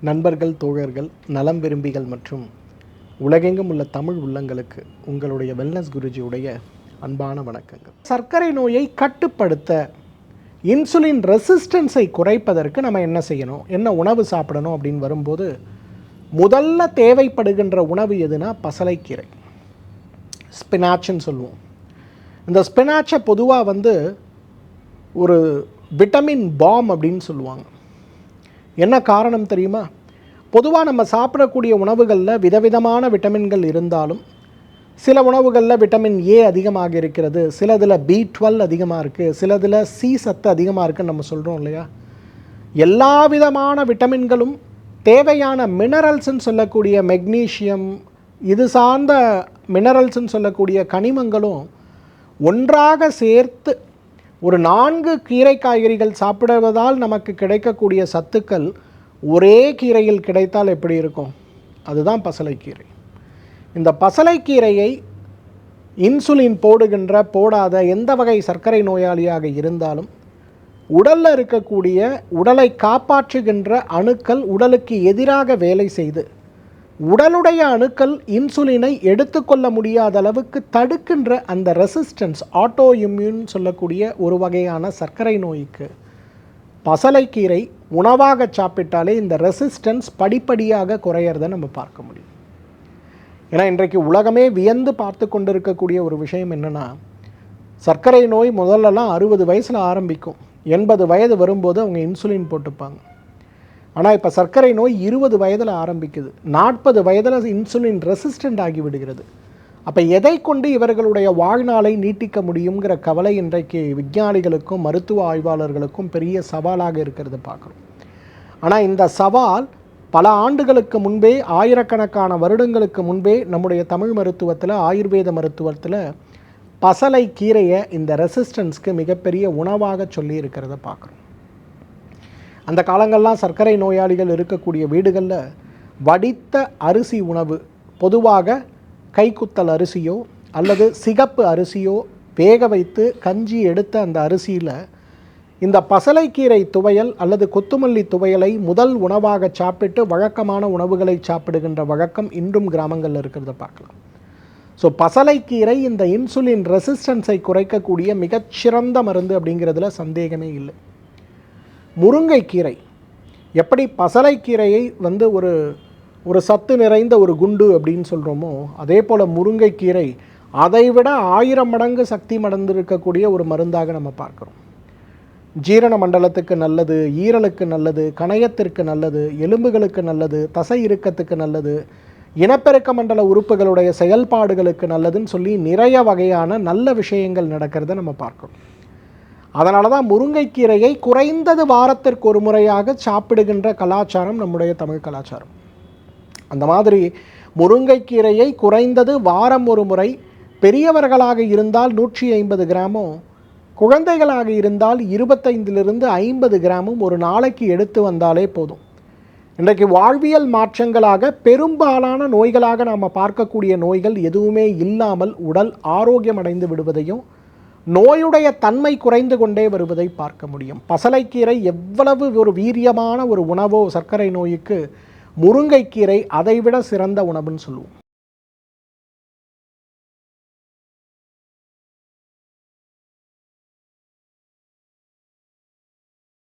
நண்பர்கள் தோழர்கள் நலம் விரும்பிகள் மற்றும் உலகெங்கும் உள்ள தமிழ் உள்ளங்களுக்கு உங்களுடைய வெல்னஸ் குருஜியுடைய அன்பான வணக்கங்கள். சர்க்கரை நோயை கட்டுப்படுத்த இன்சுலின் ரெசிஸ்டன்ஸை குறைப்பதற்கு நம்ம என்ன செய்யணும்? என்ன உணவு சாப்பிடணும் அப்படின்னு வரும்போது முதல்ல தேவைப்படுகின்ற உணவு எதுனா பசலைக்கீரை. ஸ்பினாச்சுன்னு சொல்லுவோம். இந்த ஸ்பினாச்சை பொதுவாக வந்து ஒரு விட்டமின் பாம் அப்படின்னு சொல்லுவாங்க. என்ன காரணம் தெரியுமா? பொதுவாக நம்ம சாப்பிடக்கூடிய உணவுகளில் விதவிதமான விட்டமின்கள் இருந்தாலும் சில உணவுகளில் விட்டமின் ஏ அதிகமாக இருக்கிறது சிலதில் பி டுவெல் அதிகமாக இருக்குது சிலதில் சி சத்து அதிகமாக இருக்குன்னு நம்ம சொல்கிறோம் இல்லையா? எல்லா விதமான விட்டமின்களும் தேவையான மினரல்ஸ்ன்னு சொல்லக்கூடிய மெக்னீஷியம் இது சார்ந்த மினரல்ஸ்ன்னு சொல்லக்கூடிய கனிமங்களும் ஒன்றாக சேர்த்து ஒரு நான்கு கீரை காய்கறிகள் சாப்பிடுவதால் நமக்கு கிடைக்கக்கூடிய சத்துக்கள் ஒரே கீரையில் கிடைத்தால் எப்படி இருக்கும்? அதுதான் பசலைக்கீரை. இந்த பசலைக்கீரையை இன்சுலின் போடுகின்ற போடாத எந்த வகை சர்க்கரை நோயாளியாக இருந்தாலும் உடலில் இருக்கக்கூடிய உடலை காப்பாற்றுகின்ற அணுக்கள் உடலுக்கு எதிராக வேலை செய்து உடலுடைய அணுக்கள் இன்சுலினை எடுத்துக்கொள்ள முடியாத அளவுக்கு தடுக்கின்ற அந்த ரெசிஸ்டன்ஸ் ஆட்டோ இம்யூன் சொல்லக்கூடிய ஒரு வகையான சர்க்கரை நோய்க்கு. பசலைக்கீரை உணவாக சாப்பிட்டாலே இந்த ரெசிஸ்டன்ஸ் படிப்படியாக குறையிறத நம்ம பார்க்க முடியும். ஏன்னா இன்றைக்கு உலகமே வியந்து பார்த்து கொண்டிருக்கக்கூடிய ஒரு விஷயம் என்னென்னா சர்க்கரை நோய் முதல்லலாம் அறுபது வயசில் ஆரம்பிக்கும். எண்பது வயது வரும்போது அவங்க இன்சுலின் போட்டுப்பாங்க. ஆனால் இப்போ சர்க்கரை நோய் இருபது வயதில் ஆரம்பிக்குது. நாற்பது வயதில் இன்சுலின் ரெசிஸ்டண்ட் ஆகி விடுகிறது. அப்போ எதை கொண்டு இவர்களுடைய வாழ்நாளை நீட்டிக்க முடியுங்கிற கவலை இன்றைக்கு விஞ்ஞானிகளுக்கும் மருத்துவ ஆய்வாளர்களுக்கும் பெரிய சவாலாக இருக்கிறது பார்க்குறோம். ஆனால் இந்த சவால் பல ஆண்டுகளுக்கு முன்பே ஆயிரக்கணக்கான வருடங்களுக்கு முன்பே நம்முடைய தமிழ் மருத்துவத்தில் ஆயுர்வேத மருத்துவத்தில் பசலை கீரையை இந்த ரெசிஸ்டன்ஸ்க்கு மிகப்பெரிய உணவாக சொல்லி இருக்கிறத பார்க்குறோம். அந்த காலங்கள்லாம் சர்க்கரை நோயாளிகள் இருக்கக்கூடிய வீடுகளில் வடித்த அரிசி உணவு பொதுவாக கைக்குத்தல் அரிசியோ அல்லது சிகப்பு அரிசியோ வேக வைத்து கஞ்சி எடுத்த அந்த அரிசியில் இந்த பசலைக்கீரை துவையல் அல்லது கொத்துமல்லி துவையலை முதல் உணவாக சாப்பிட்டு வழக்கமான உணவுகளை சாப்பிடுகின்ற வழக்கம் இன்றும் கிராமங்களில் இருக்கிறத பார்க்கலாம். ஸோ பசலைக்கீரை இந்த இன்சுலின் ரெசிஸ்டன்ஸை குறைக்கக்கூடிய மிகச்சிறந்த மருந்து அப்படிங்கிறதுல சந்தேகமே இல்லை. முருங்கைக்கீரை. எப்படி பசலைக்கீரையை வந்து ஒரு ஒரு சத்து நிறைந்த ஒரு குண்டு அப்படின்னு சொல்கிறோமோ அதே போல் முருங்கைக்கீரை அதைவிட ஆயிரம் மடங்கு சக்தி மடந்திருக்கக்கூடிய ஒரு மருந்தாக நம்ம பார்க்குறோம். ஜீரண மண்டலத்துக்கு நல்லது ஈரலுக்கு நல்லது கணையத்திற்கு நல்லது எலும்புகளுக்கு நல்லது தசை இறுக்கத்துக்கு நல்லது இனப்பெருக்க மண்டல உறுப்புகளுடைய செயல்பாடுகளுக்கு நல்லதுன்னு சொல்லி நிறைய வகையான நல்ல விஷயங்கள் நடக்கிறத நம்ம பார்க்குறோம். அதனால தான் முருங்கைக்கீரையை குறைந்தது வாரத்திற்கு ஒரு முறையாக சாப்பிடுகின்ற கலாச்சாரம் நம்முடைய தமிழ் கலாச்சாரம். அந்த மாதிரி முருங்கைக்கீரையை குறைந்தது வாரம் ஒரு முறை பெரியவர்களாக இருந்தால் நூற்றி ஐம்பது கிராமும் குழந்தைகளாக இருந்தால் இருபத்தைந்திலிருந்து ஐம்பது கிராமும் ஒரு நாளைக்கு எடுத்து வந்தாலே போதும். இன்றைக்கு வாழ்வியல் மாற்றங்களாக பெரும்பாலான நோய்களாக நாம் பார்க்கக்கூடிய நோய்கள் எதுவுமே இல்லாமல் உடல் ஆரோக்கியம் அடைந்து விடுவதையும் நோயுடைய தன்மை குறைந்து கொண்டே வருவதை பார்க்க முடியும். பசலைக்கீரை எவ்வளவு ஒரு வீரியமான ஒரு உணவோ சர்க்கரை நோய்க்கு முருங்கைக்கீரை அதைவிட சிறந்த உணவுன்னு சொல்லுவோம்.